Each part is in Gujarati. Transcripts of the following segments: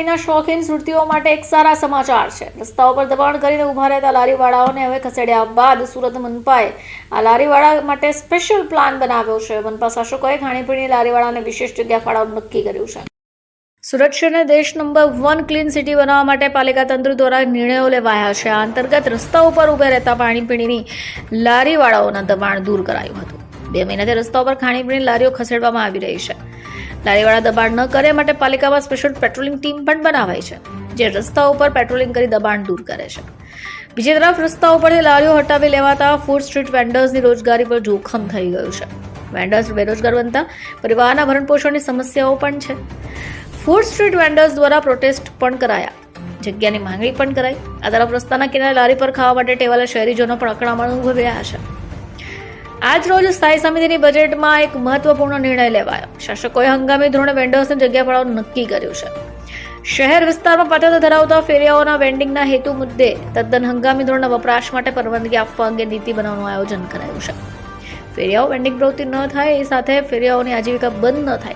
ખાણીપીણીના શોખીન સુરતીઓ માટે એક સારા સમાચાર છે. રસ્તાઓ પર દબાણ કરીને ઊભા રહેતા લારીવાળાઓને હવે ખસેડ્યા બાદ સુરત મનપાએ આ લારીવાળા માટે સ્પેશિયલ પ્લાન બનાવ્યો છે. મનપા શાસકોએ ખાણીપીણી લારીવાળાને વિશેષ જગ્યા ફાળવવાનું નક્કી કર્યું છે. સુરત શહેરને દેશ નંબર વન ક્લીન સિટી બનાવવા માટે પાલિકા તંત્ર દ્વારા નિર્ણયો લેવાયા છે. આ અંતર્ગત રસ્તા ઉપર ઊભે રહેતા પાણીપીણીની લારીવાળાઓના દબાણ દૂર કરાયું હતું. બે મહિનાથી રસ્તા ઉપર ખાણીપીણી લારીઓ ખસેડવામાં આવી રહી છે. લારીવાળા દબાણ ન કરે માટે પાલિકામાં સ્પેશિયલ પેટ્રોલિંગ ટીમ પણ બનાવાઈ છે, જે રસ્તા ઉપર પેટ્રોલિંગ કરી દબાણ દૂર કરે છે. બીજી તરફ રસ્તા ઉપરથી લારીઓ હટાવી લેવાતા ફૂડ સ્ટ્રીટ વેન્ડર્સની રોજગારી પર જોખમ થઈ ગયું છે. વેન્ડર્સ બેરોજગાર બનતા પરિવારના ભરણપોષણની સમસ્યાઓ પણ છે. ફૂડ સ્ટ્રીટ વેન્ડર્સ દ્વારા પ્રોટેસ્ટ પણ કરાયા. જગ્યાની માંગણી પણ કરાઈ. આ તરફ રસ્તાના કિનારે લારી પર ખાવા માટે ટેવાલા શહેરીજનો પણ અકળામણ અનુભવી રહ્યા છે. આજ રોજ સ્થાયી સમિતિની બજેટમાં એક મહત્વપૂર્ણ નિર્ણય લેવાયો. શાસકોએ હંગામી ધોરણે વેન્ડર્સને જગ્યા ફાળવવાનું નક્કી કર્યું છે. શહેર વિસ્તારમાં પાત્રતા ધરાવતા ફેરિયાઓના વેન્ડિંગના હેતુ મુદ્દે તદ્દન હંગામી ધોરણે વપરાશ માટે પરવાનગી આપવા અંગે નીતિ બનાવવાનું આયોજન કરાયું છે. ફેરિયાઓ વેન્ડિંગ પ્રવૃત્તિ ન થાય એ સાથે ફેરિયાઓની આજીવિકા બંધ ન થાય.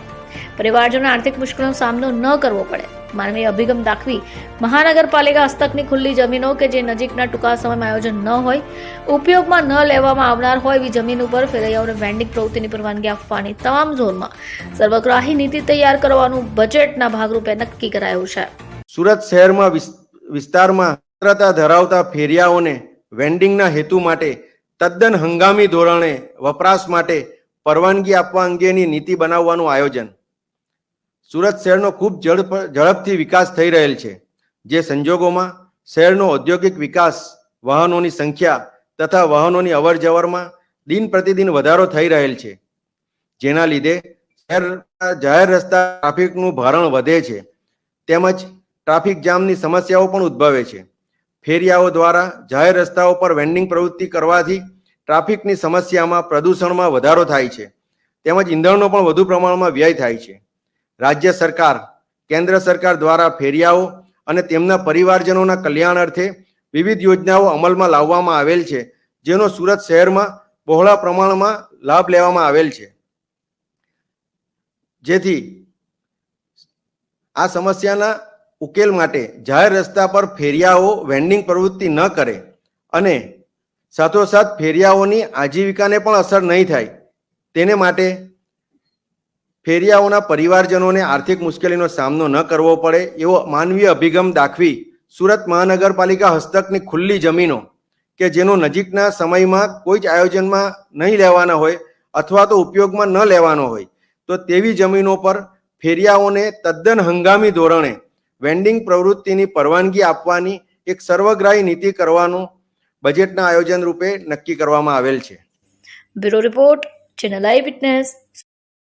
પરિવારજનોને આર્થિક મુશ્કેલીનો સામનો ન કરવો પડે. માનવીય અભિગમ દાખવી મહાનગરપાલિકા હસ્તકની ખુલ્લી જમીનો કે જે નજીકના ટૂંકા સમયમાં આયોજન ન હોય, ઉપયોગમાં ન લેવામાં આવનાર હોય એવી જમીન ઉપર ફેરૈયાઓને વેન્ડિંગ પ્રવૃત્તિની પરવાનગી આપવાની તમામ ઝોનમાં સર્વગ્રાહી નીતિ તૈયાર કરવાનું બજેટના ભાગરૂપે નક્કી કરાયું છે. સુરત શહેરમાં વિસ- વિસ્તારમાં ધરાવતા ફેરિયાઓને વેન્ડિંગના હેતુ માટે તદ્દન હંગામી ધોરણે વપરાશ માટે પરવાનગી આપવા અંગેની નીતિ બનાવવાનું આયોજન સુરત શહેરનો ખૂબ ઝડપ ઝડપથી વિકાસ થઈ રહેલ છે, જે સંજોગોમાં શહેરનો ઔદ્યોગિક વિકાસ, વાહનોની સંખ્યા તથા વાહનોની અવર જવરમાં દિન પ્રતિદિન વધારો થઈ રહેલ છે. જેના લીધે શહેર, જાહેર રસ્તા ટ્રાફિકનું ભારણ વધે છે. તેમજ ટ્રાફિક જામની સમસ્યાઓ પણ ઉદ્ભવે છે. ફેરિયાઓ દ્વારા જાહેર રસ્તાઓ પર વેન્ડિંગ પ્રવૃત્તિ કરવાથી ટ્રાફિકની સમસ્યામાં પ્રદૂષણમાં વધારો થાય છે. તેમજ ઈંધણનો પણ વધુ પ્રમાણમાં વ્યય થાય છે. રાજ્ય સરકાર, કેન્દ્ર સરકાર દ્વારા ફેરિયાઓ અને તેમના પરિવારજનોના કલ્યાણ અર્થે વિવિધ યોજનાઓ અમલમાં લાવવામાં આવેલ છે, જેનો સુરત શહેરમાં બહોળા પ્રમાણમાં લાભ લેવામાં આવેલ છે. જેથી આ સમસ્યાના ઉકેલ માટે જાહેર રસ્તા પર ફેરિયાઓ વેન્ડિંગ પ્રવૃત્તિ ન કરે અને સાથોસાથ ફેરિયાઓની આજીવિકાને પણ અસર નહીં થાય, તેને માટે ફેરિયાઓના પરિવારજનોને આર્થિક મુશ્કેલીનો સામનો ન કરવો પડે એવો માનવીય અભિગમ દાખવી સુરત મહાનગરપાલિકા હસ્તકની ખુલ્લી જમીનો કે જેનો નજીકના સમયમાં કોઈ જ આયોજનમાં નહીં લેવાના હોય અથવા તો ઉપયોગમાં ન લેવાનો હોય, તો તેવી જમીનો પર ફેરિયાઓને તદ્દન હંગામી ધોરણે વેન્ડિંગ પ્રવૃત્તિની પરવાનગી આપવાની એક સર્વગ્રાહી નીતિ કરવાનું બજેટના આયોજન રૂપે નક્કી કરવામાં આવેલ છે. Bureau report, channel eye witness.